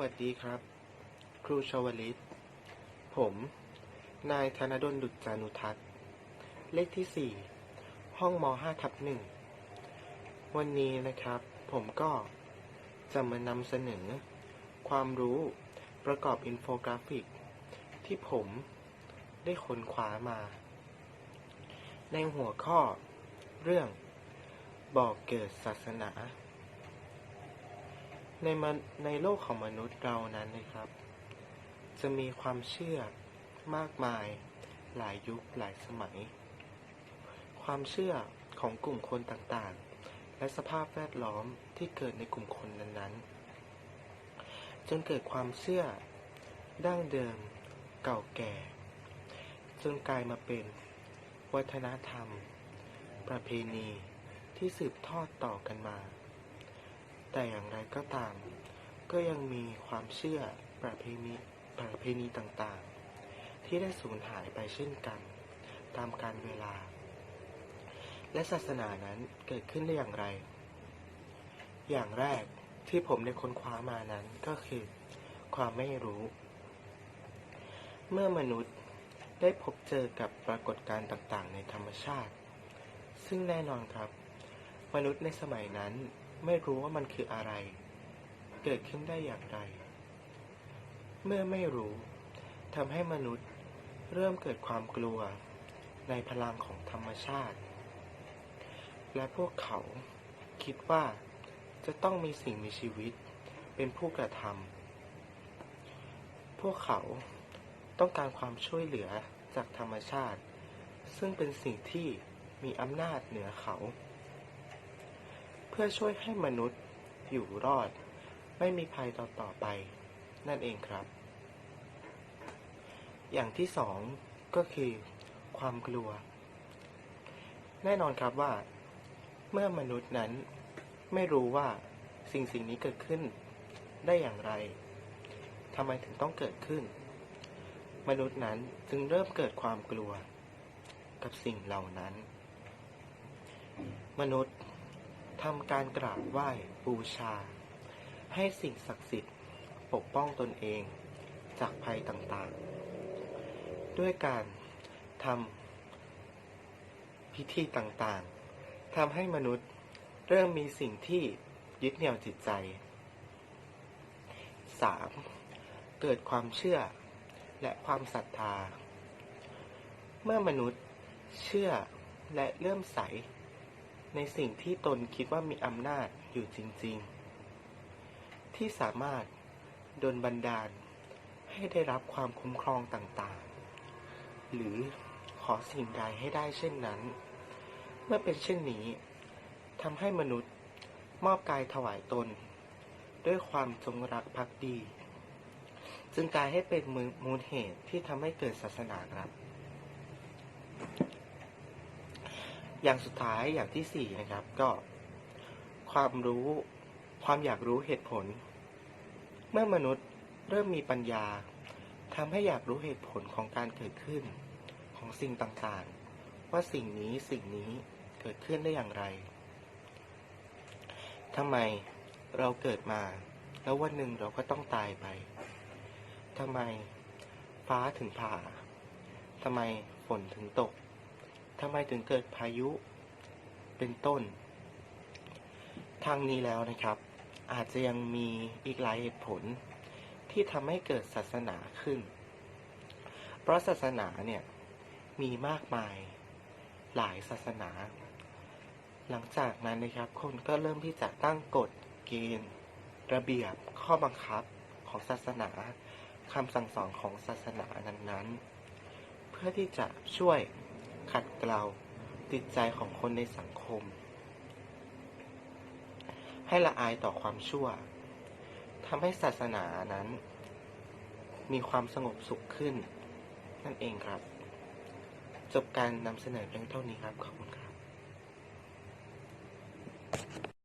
วัสดีครับ ครูชวลิต ผม นายธนดลดุจจานุทัศน์เลขที่ 4 ห้องม5ทับหนึ่งวันนี้นะครับ ผมก็จะมานำเสนอ ความรู้ประกอบอินโฟกราฟิก ที่ผมได้ค้นคว้ามา ในหัวข้อ เรื่องบอกเกิดศาสนา ในมันในโลกของมนุษย์เรานั้นนะครับ จะมีความเชื่อมากมาย หลายยุคหลายสมัย ความเชื่อของกลุ่มคนต่างๆ และสภาพแวดล้อมที่เกิดในกลุ่มคนนั้นๆ จนเกิดความเชื่อดั้งเดิมเก่าแก่ จนกลายมาเป็น วัฒนธรรม ประเพณีที่สืบทอดต่อกันมา แต่อย่างไรก็ตาม ก็ยังมีความเชื่อประเพณีประเพณีต่างๆ ที่ได้สูญหายไปเช่นกัน ตามกาลเวลา และศาสนานั้นเกิดขึ้นได้อย่างไร อย่างแรกที่ผมได้ค้นคว้ามานั้นก็คือ ความไม่รู้ เมื่อมนุษย์ได้พบเจอกับปรากฏการณ์ต่างๆ ในธรรมชาติ ซึ่งแน่นอนครับ มนุษย์ในสมัยนั้น ไม่รู้ว่ามันคืออะไร เกิดขึ้นได้อย่างไร เมื่อไม่รู้ทำให้มนุษย์เริ่มเกิดความกลัวในพลังของธรรมชาติ และพวกเขาคิดว่าจะต้องมีสิ่งมีชีวิตเป็นผู้กระทำพวกเขาต้องการความช่วยเหลือจากธรรมชาติ ซึ่งเป็นสิ่งที่มีอำนาจเหนือเขา เพื่อช่วยให้มนุษย์อยู่รอด ไม่มีภัยต่อต่อไป นั่นเองครับ อย่างที่สองก็คือ ความกลัว แน่นอนครับว่า เมื่อมนุษย์นั้นไม่รู้ว่าสิ่งสิ่งนี้เกิดขึ้นได้อย่างไรทำไมถึงต้องเกิดขึ้น มนุษย์นั้นจึงเริ่มเกิดความกลัว กับสิ่งเหล่านั้น มนุษย์ ทำการกราบไหว้บูชา ให้สิ่งศักดิ์สิทธิ์ปกป้องตนเองจากภัยต่างๆ ด้วยการทำพิธีต่างๆทำให้มนุษย์เริ่มมีสิ่งที่ยึดเหนี่ยวจิตใจ 3. เกิดความเชื่อและความศรัทธา เมื่อมนุษย์เชื่อและเริ่มใส ในสิ่งที่ตนคิดว่ามีอำนาจอยู่จริง ๆ ที่สามารถดลบันดาลให้ได้รับความคุ้มครองต่างๆ หรือขอสิ่งใดให้ได้เช่นนั้น เมื่อเป็นเช่นนี้ทำให้มนุษย์มอบกายถวายตน ด้วยความจงรักภักดี จึงกลายให้เป็นมูลเหตุที่ทำให้เกิดศาสนาครับ อย่างสุดท้ายอย่างที่สี่นะครับ ก็ ความรู้ความอยากรู้เหตุผล เมื่อมนุษย์เริ่มมีปัญญาทำให้อยากรู้เหตุผลของการเกิดขึ้น ของสิ่งต่างๆ ว่าสิ่งนี้สิ่งนี้เกิดขึ้นได้อย่างไรทำไมเราเกิดมา แล้ววันหนึ่งเราก็ต้องตายไปทำไมฟ้าถึงผ่าทำไมฝนถึงตก ทำไมถึงเกิดพายุเป็นต้น ทางนี้แล้วนะครับ อาจจะยังมีอีกหลายเหตุผลที่ทำให้เกิดศาสนาขึ้น เพราะศาสนาเนี่ยมีมากมายหลายศาสนา หลังจากนั้นนะครับ คนก็เริ่มที่จะตั้งกฎเกณฑ์ ระเบียบข้อบังคับของศาสนาคำสั่งสอนของศาสนานั้นๆ เพื่อที่จะช่วย ขัดเกลาจิตใจของคนในสังคม ให้ละอายต่อความชั่วทำให้ศาสนานั้น มีความสงบสุขขึ้น นั่นเองครับ จบการนำเสนอเพียงเท่านี้ครับ ขอบคุณครับ